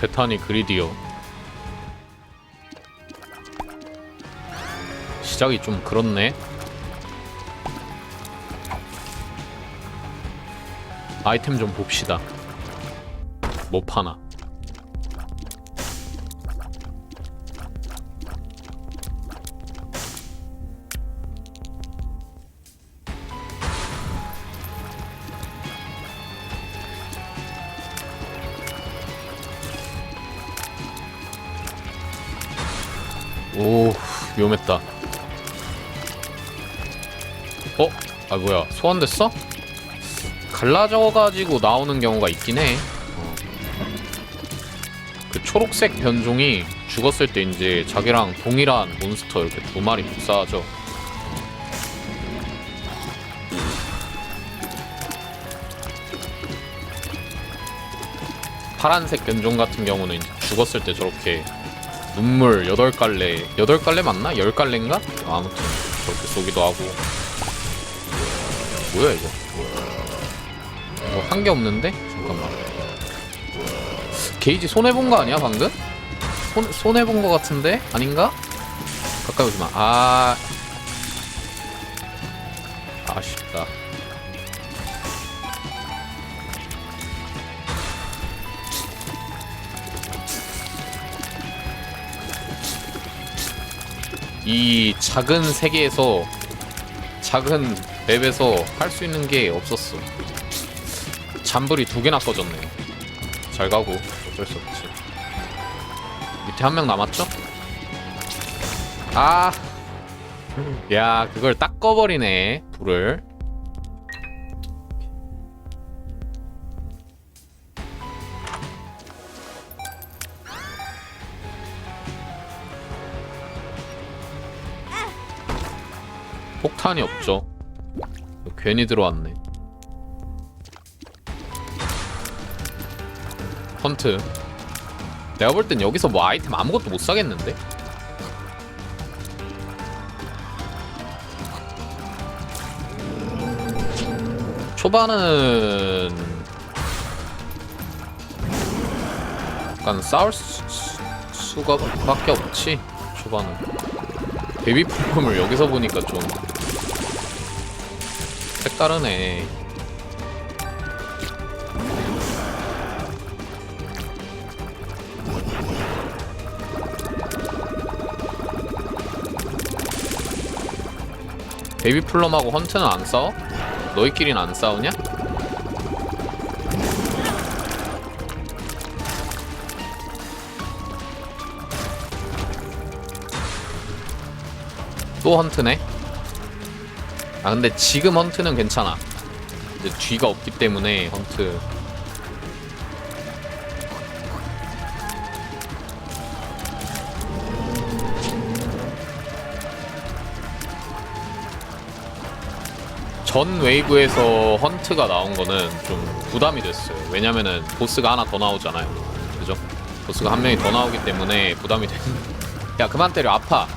베타니 그리디어 시작이 좀 그렇네. 아이템 좀 봅시다. 뭐 파나 위험했다 어? 아 뭐야 소환됐어? 갈라져가지고 나오는 경우가 있긴 해 어. 그 초록색 변종이 죽었을 때 이제 자기랑 동일한 몬스터 이렇게 두 마리 복사하죠 파란색 변종 같은 경우는 이제 죽었을 때 저렇게 눈물 8갈래 8갈래 맞나? 10갈래인가? 아무튼 그렇게 쏘기도 하고 뭐야 이거 뭐한게 없는데? 잠깐만 게이지 손해본 거 아니야 방금? 손, 손해본 거 같은데? 아닌가? 가까이 오지마 아 아쉽다 이 작은 세계에서 작은 맵에서 할 수 있는 게 없었어. 잠불이 두 개나 꺼졌네. 잘 가고 어쩔 수 없지. 밑에 한 명 남았죠? 아, 야 그걸 딱 꺼버리네 불을. 탄이 없죠. 괜히 들어왔네. 헌트. 내가 볼 땐 여기서 뭐 아이템 아무것도 못 사겠는데? 초반은 약간 싸울 수, 수- 수가 밖에 없지 초반은 베이비 폼을 여기서 보니까 좀 색다르네. 베이비 플럼하고 헌트는 안 싸워? 너희끼리는 안 싸우냐? 또 헌트네? 아 근데 지금 헌트는 괜찮아. 이제 뒤가 없기 때문에 헌트. 전 웨이브에서 헌트가 나온 거는 좀 부담이 됐어요. 왜냐면은 보스가 하나 더 나오잖아요. 그죠? 보스가 한 명이 더 나오기 때문에 부담이 됐야 그만 때려. 아파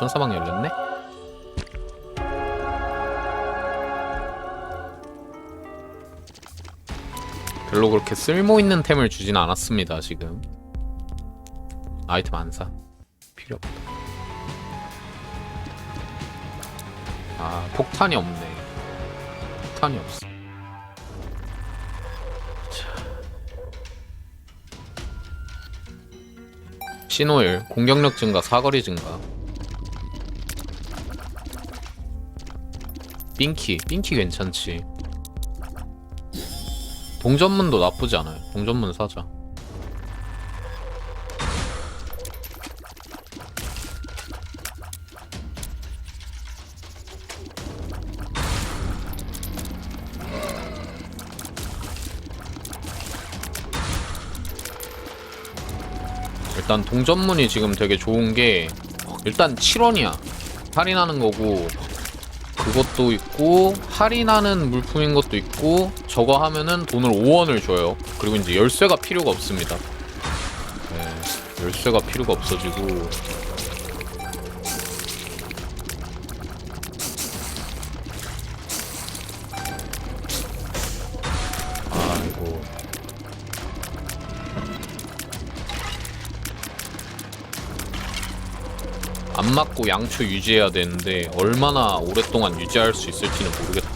천사방 열렸네? 별로 그렇게 쓸모 있는 템을 주진 않았습니다 지금. 아이템 안사. 필요 없다. 아 폭탄이 없네. 폭탄이 없어. 자. 신호일 공격력 증가 사거리 증가 삥키 삥키 괜찮지. 동전문도 나쁘지 않아요. 동전문 사자. 일단 동전문이 지금 되게 좋은 게 일단 7원이야. 할인하는 거고 그것도 있고 할인하는 물품인 것도 있고 저거 하면은 돈을 5원을 줘요. 그리고 이제 열쇠가 필요가 없습니다. 네, 열쇠가 필요가 없어지고. 아이고 안 맞고 양초 유지해야 되는데 얼마나 오랫동안 유지할 수 있을지는 모르겠다.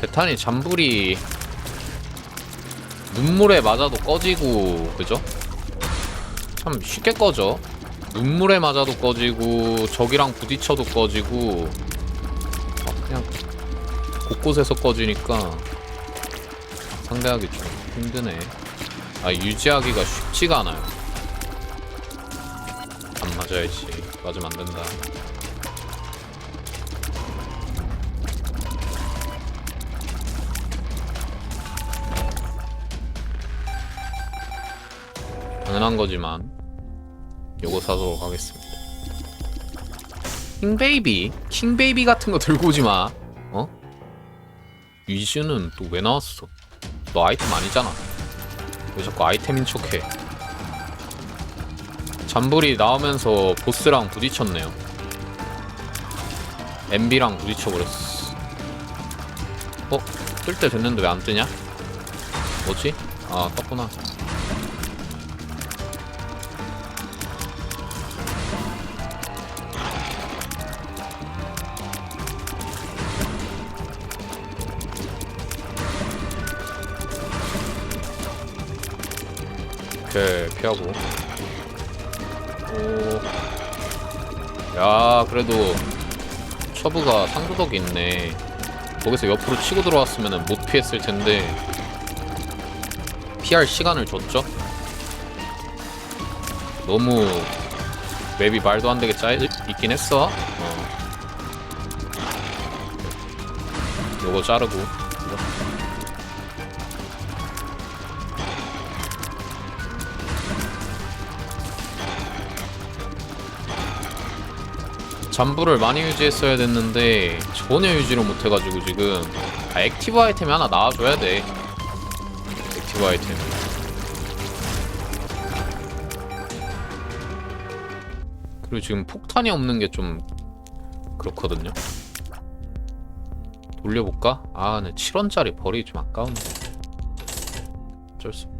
배탄이 잠불이 눈물에 맞아도 꺼지고 그죠? 참 쉽게 꺼져. 눈물에 맞아도 꺼지고 적이랑 부딪혀도 꺼지고 아, 그냥 곳곳에서 꺼지니까 상대하기 좀 힘드네. 아 유지하기가 쉽지가 않아요. 안 맞아야지. 맞으면 안 된다. 당연한 거지만 요거 사도록 하겠습니다. 킹베이비? 킹베이비 같은 거 들고 오지 마. 어? 위즈는 또 왜 나왔어? 너 아이템 아니잖아. 왜 자꾸 아이템인 척해? 잠불이 나오면서 보스랑 부딪혔네요. MB랑 부딪혀버렸어. 어? 뜰 때 됐는데 왜 안 뜨냐? 뭐지? 아, 떴구나. 피하고. 오 야 그래도 처브가 상도덕이 있네. 거기서 옆으로 치고 들어왔으면 못 피했을 텐데. 피할 시간을 줬죠? 너무 맵이 말도 안 되게 짜 있긴 했어. 어. 요거 자르고 잠부를 많이 유지했어야 됐는데 전혀 유지를 못해가지고 지금. 아, 액티브 아이템이 하나 나와줘야 돼. 액티브 아이템. 그리고 지금 폭탄이 없는 게 좀 그렇거든요. 돌려볼까? 아 근데 7원짜리 버리기 좀 아까운데. 어쩔 수 없다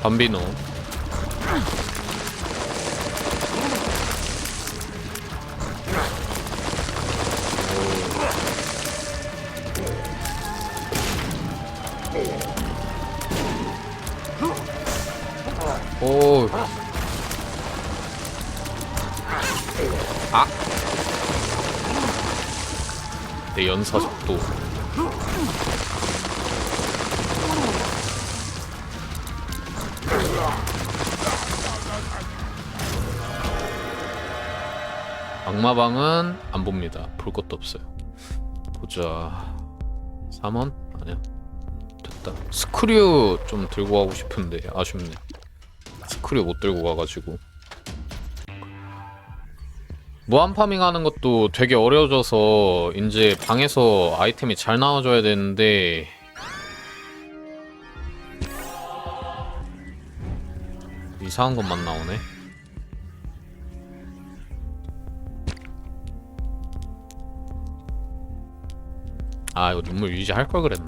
밤비노 오. 아. 내 연사 속도. 악마방은 안 봅니다. 볼 것도 없어요. 보자. 3원? 아니야. 됐다. 스크류 좀 들고 가고 싶은데 아쉽네. 스크류 못 들고 가가지고. 무한 파밍 하는 것도 되게 어려워져서 이제 방에서 아이템이 잘 나와줘야 되는데 이상한 것만 나오네. 아 이거 눈물 유지할 걸 그랬나?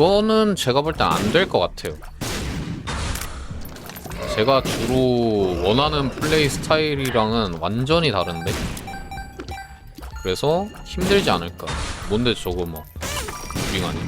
이거는 제가 볼땐안될 것 같아요. 제가 주로 원하는 플레이 스타일이랑은 완전히 다른데? 그래서 힘들지 않을까. 뭔데 저거 뭐, 무빙 아니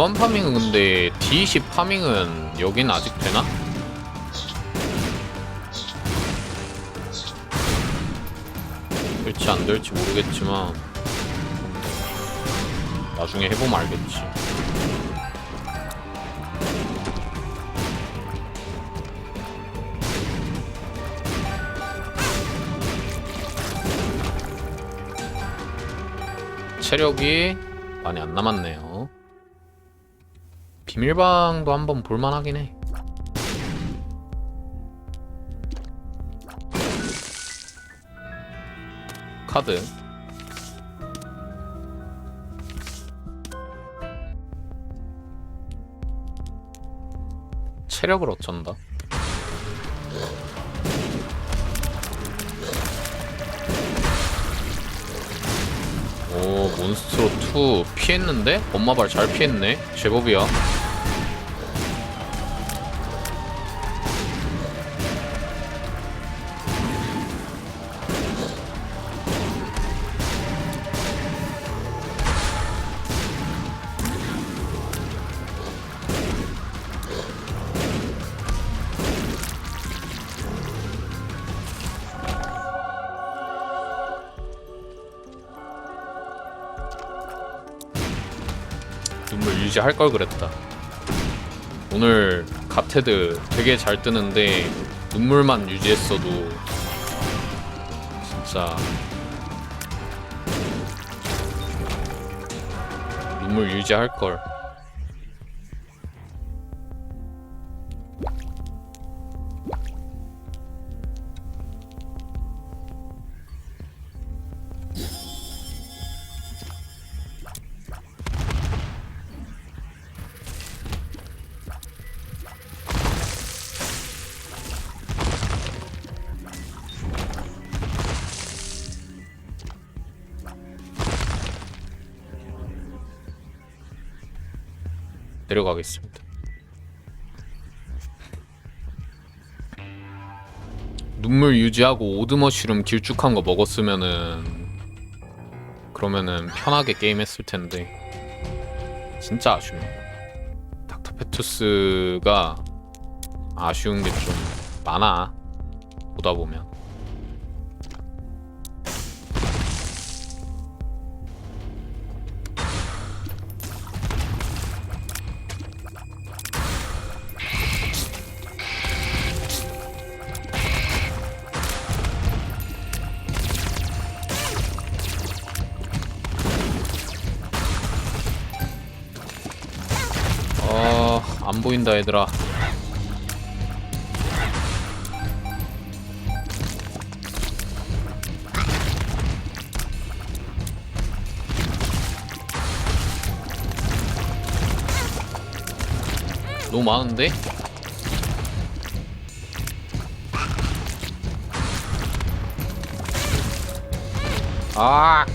무한 파밍은 근데 D20 파밍은 여긴 아직 되나? 될지 안 될지 모르겠지만 나중에 해보면 알겠지. 체력이 많이 안 남았네요. 비밀방도 한번 볼만하긴 해. 카드. 체력을 어쩐다. 오 몬스트로 2 피했는데? 엄마 발 잘 피했네 제법이야 유지할 걸 그랬다. 오늘 갓헤드 되게 잘 뜨는데 눈물만 유지했어도 진짜 눈물 유지할 걸 내려가겠습니다. 눈물 유지하고 오드머쉬룸 길쭉한 거 먹었으면은 그러면은 편하게 게임했을 텐데 진짜 아쉽네. 닥터페투스가 아쉬운 게 좀 많아 보다 보면. 안 보인다 얘들아. 너무 많은데? 아,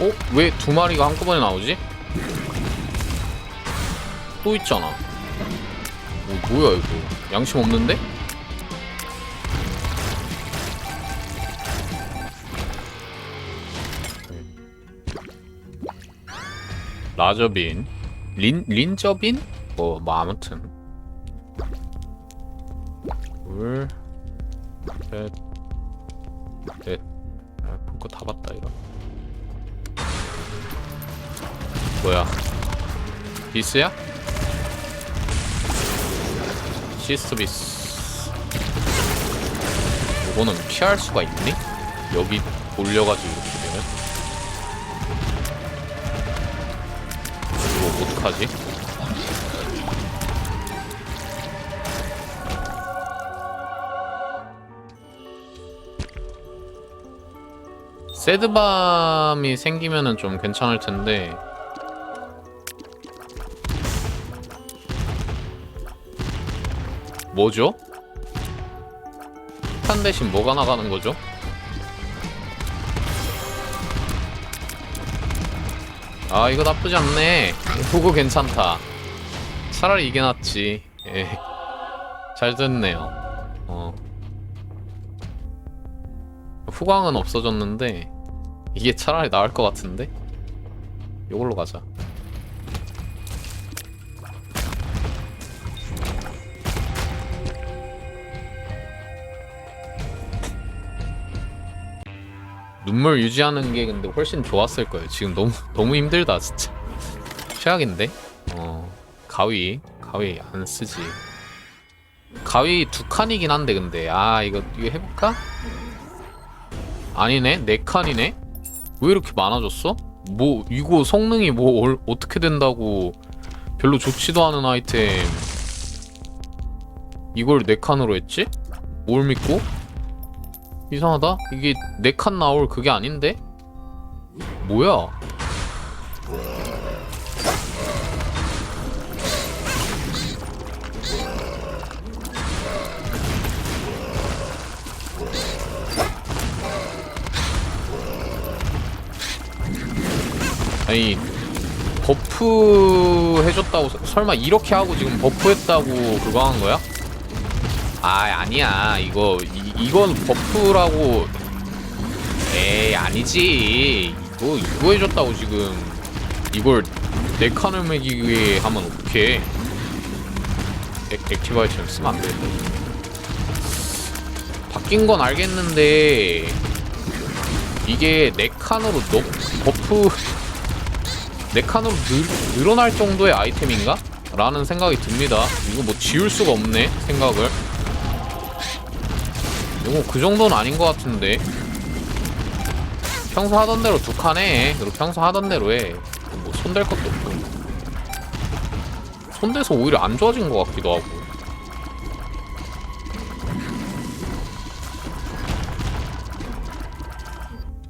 어? 왜 두 마리가 한꺼번에 나오지? 또 있잖아. 어, 뭐야 이거? 양심 없는데? 라저빈, 린 린저빈? 뭐, 뭐 아무튼 둘, 셋, 뭐야? 비스야? 시스비스. 이거는 피할 수가 있니? 여기 올려가지고 이렇게 되면? 이거 어떡하지? 새드밤이 생기면은 좀 괜찮을 텐데 뭐죠? 탄 대신 뭐가 나가는 거죠? 아 이거 나쁘지 않네 보고 괜찮다 차라리 이게 낫지 예. 잘 됐네요 어. 후광은 없어졌는데 이게 차라리 나을 것 같은데 이걸로 가자 눈물 유지하는 게 근데 훨씬 좋았을 거예요. 지금 너무 너무 힘들다 진짜. 최악인데. 어 가위 가위 안 쓰지. 가위 두 칸이긴 한데 근데 아 이거 이거 해볼까? 아니네 네 칸이네. 왜 이렇게 많아졌어? 뭐 이거 성능이 뭐 얼- 어떻게 된다고 별로 좋지도 않은 아이템 이걸 네 칸으로 했지? 뭘 믿고? 이상하다. 이게 네 칸 나올 그게 아닌데? 뭐야? 아니 버프 해줬다고 서- 설마 이렇게 하고 지금 버프 했다고 그거 한 거야? 아 아니야 이거 이, 이건 버프라고 에이 아니지 이거 이거 해줬다고 지금 이걸 네 칸을 매기 위해 하면 어떡해 액, 액티브 아이템 쓰면 안 돼. 바뀐 건 알겠는데 이게 네 칸으로 너, 버프 네 칸으로 늘, 늘어날 정도의 아이템인가? 라는 생각이 듭니다. 이거 뭐 지울 수가 없네 생각을. 이거 그 정도는 아닌 것 같은데 평소 하던 대로 두칸 해. 그리고 평소 하던 대로 해. 뭐 손댈 것도 없고. 손대서 오히려 안 좋아진 것 같기도 하고.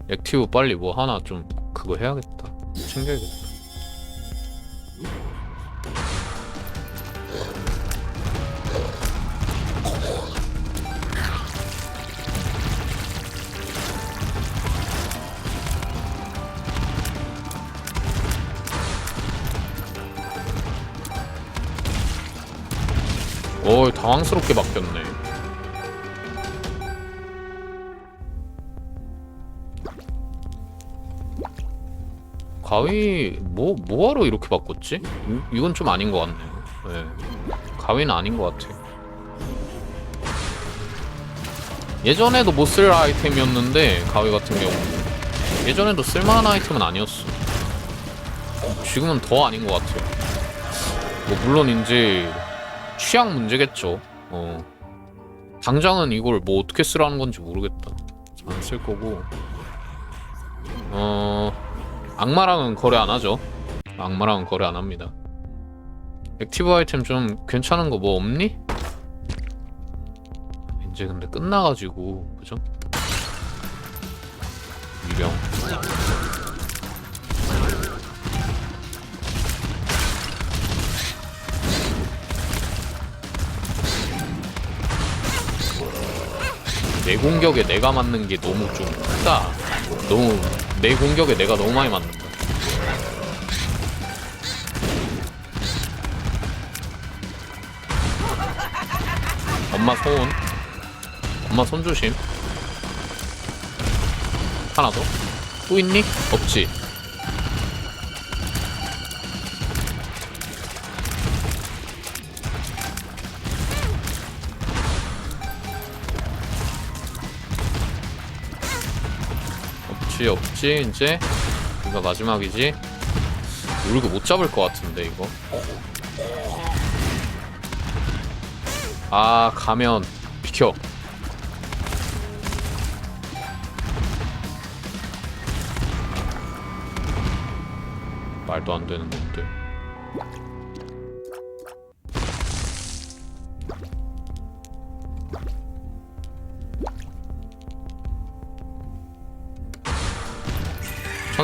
액티브 빨리 뭐 하나 좀 그거 해야겠다. 챙겨야겠다. 당황스럽게 바뀌었네. 가위 뭐 뭐하러 이렇게 바꿨지? 이, 이건 좀 아닌 것 같네요. 네. 가위는 아닌 것 같아. 예전에도 못 쓸 아이템이었는데 가위 같은 경우 예전에도 쓸만한 아이템은 아니었어. 지금은 더 아닌 것 같아요. 뭐 물론 이제 취향 문제겠죠. 어. 당장은 이걸 뭐 어떻게 쓰라는 건지 모르겠다. 안 쓸 거고. 어. 악마랑은 거래 안 하죠. 악마랑은 거래 안 합니다. 액티브 아이템 좀 괜찮은 거 뭐 없니? 이제 근데 끝나가지고 그죠? 유령. 내 공격에 내가 맞는 게 너무 좀 크다. 너무 내 공격에 내가 너무 많이 맞는다. 엄마 손. 엄마 손 조심. 하나 더. 또 있니? 없지. 없지 없지 이제 이거 마지막이지. 이거 못 잡을 것 같은데 이거. 아 가면. 비켜. 말도 안 되는 것들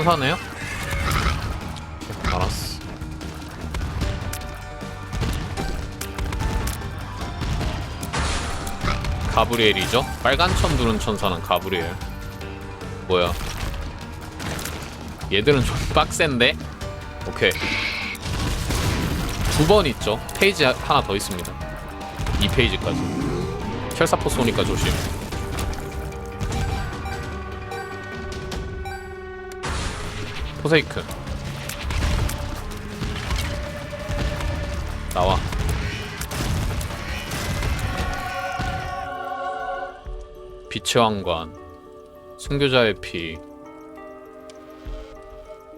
사네요? 알았어. 가브리엘이죠? 빨간 천 두른 천사는 가브리엘. 뭐야? 얘들은 좀 빡센데? 오케이. 두 번 있죠. 페이지 하- 하나 더 있습니다. 이 페이지까지. 켈사포 쏘니까 조심. 포세이큰. 나와. 빛의 왕관. 순교자의 피.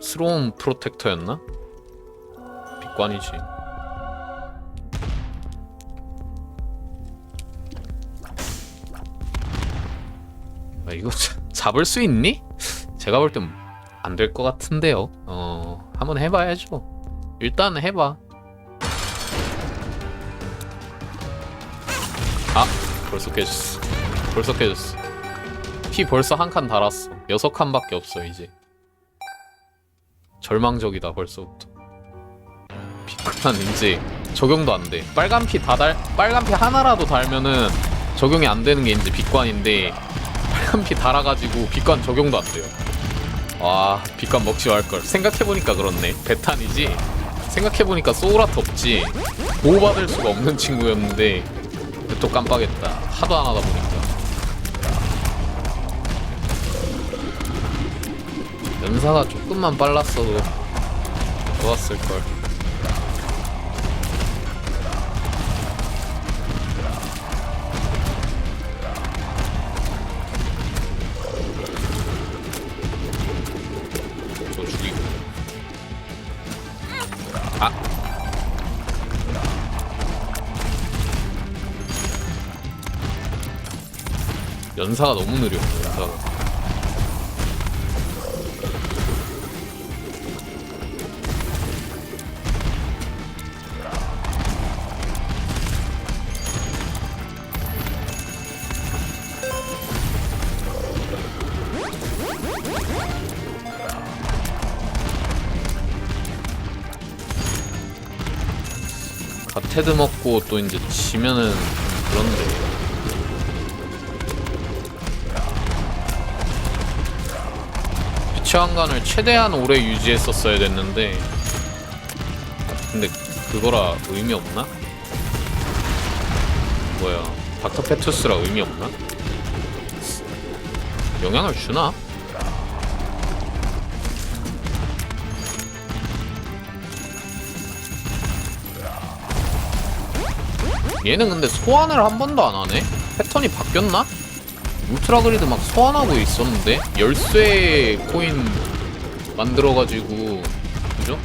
스로운 프로텍터였나? 빛관이지. 아, 이거 자- 잡을 수 있니? 제가 볼땐 안 될 것 같은데요. 어, 한번 해봐야죠. 일단 해봐. 아, 벌써 깨졌어. 벌써 깨졌어. 피 벌써 한 칸 달았어. 여섯 칸밖에 없어 이제. 절망적이다 벌써부터. 피크란 이제 적용도 안 돼. 빨간 피 다 달, 빨간 피 하나라도 달면은 적용이 안 되는 게 이제 빛관인데 빨간 피 달아가지고 빛관 적용도 안 돼요. 와, 빛관 먹지 말 걸. 생각해보니까 그렇네. 배탄이지. 생각해보니까 소울아트 없지. 보호받을 수가 없는 친구였는데 또 깜빡했다. 하도 안 하다 보니까. 연사가 조금만 빨랐어도 좋았을 걸. 연사가 너무 느려. 연사가. 가테드 먹고 또 이제 지면은 좀 그런데. 한간을 최대한 오래 유지했었어야 됐는데. 근데 그거라 의미 없나? 뭐야? 닥터 페투스라 의미 없나? 영향을 주나? 얘는 근데 소환을 한 번도 안 하네? 패턴이 바뀌었나? 울트라 그리드 막 소환하고 있었는데? 열쇠 코인 만들어가지고 그죠?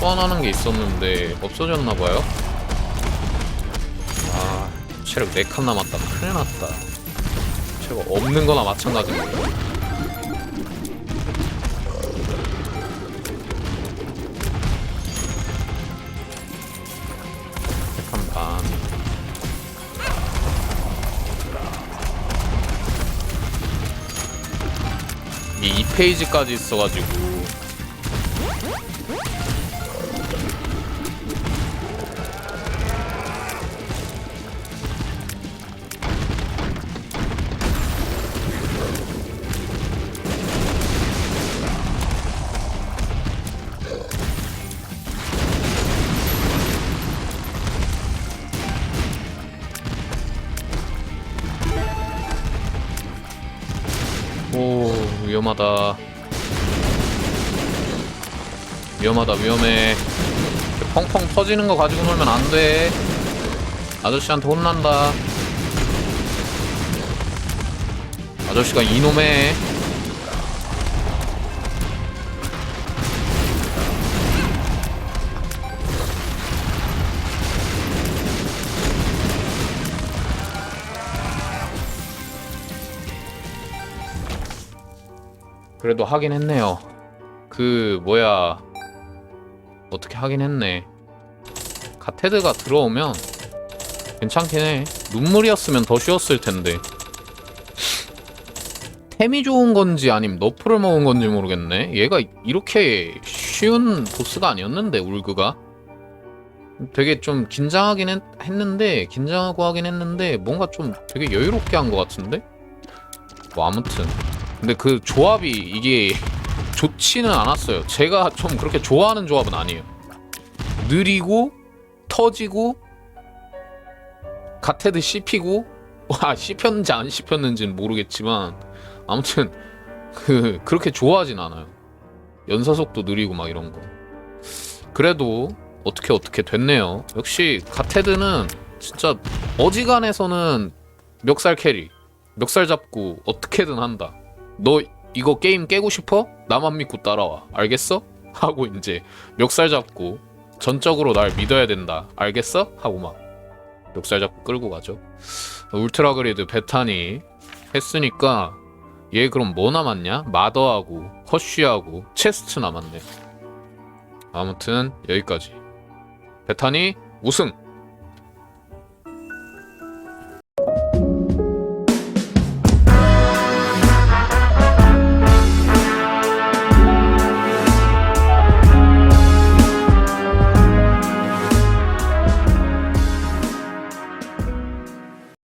소환하는 게 있었는데 없어졌나봐요? 아 체력 4칸 남았다 큰일 났다 체력 없는 거나 마찬가지인데 페이지까지 있어가지고 위험하다. 위험하다 위험해. 펑펑 터지는 거 가지고 놀면 안 돼. 아저씨한테 혼난다. 아저씨가 이놈의 그래도 하긴 했네요. 그 뭐야 어떻게 하긴 했네. 가테드가 들어오면 괜찮긴 해. 눈물이었으면 더 쉬웠을 텐데. 템이 좋은 건지 아니면 너프를 먹은 건지 모르겠네. 얘가 이렇게 쉬운 보스가 아니었는데 울그가 되게 좀 긴장하긴 했, 했는데 긴장하고 하긴 했는데 뭔가 좀 되게 여유롭게 한 것 같은데. 뭐 아무튼 근데 그 조합이 이게 좋지는 않았어요. 제가 좀 그렇게 좋아하는 조합은 아니에요. 느리고 터지고 가테드 씹히고 와 씹혔는지 안 씹혔는지는 모르겠지만 아무튼 그 그렇게 좋아하진 않아요. 연사 속도 느리고 막 이런 거. 그래도 어떻게 어떻게 됐네요. 역시 가테드는 진짜 어지간해서는 멱살 캐리, 멱살 잡고 어떻게든 한다. 너 이거 게임 깨고 싶어? 나만 믿고 따라와. 알겠어? 하고 이제 멱살 잡고 전적으로 날 믿어야 된다. 알겠어? 하고 막 멱살 잡고 끌고 가죠. 울트라 그리드 베타니 했으니까 얘 그럼 뭐 남았냐? 마더하고 허쉬하고 체스트 남았네. 아무튼 여기까지. 베타니 우승.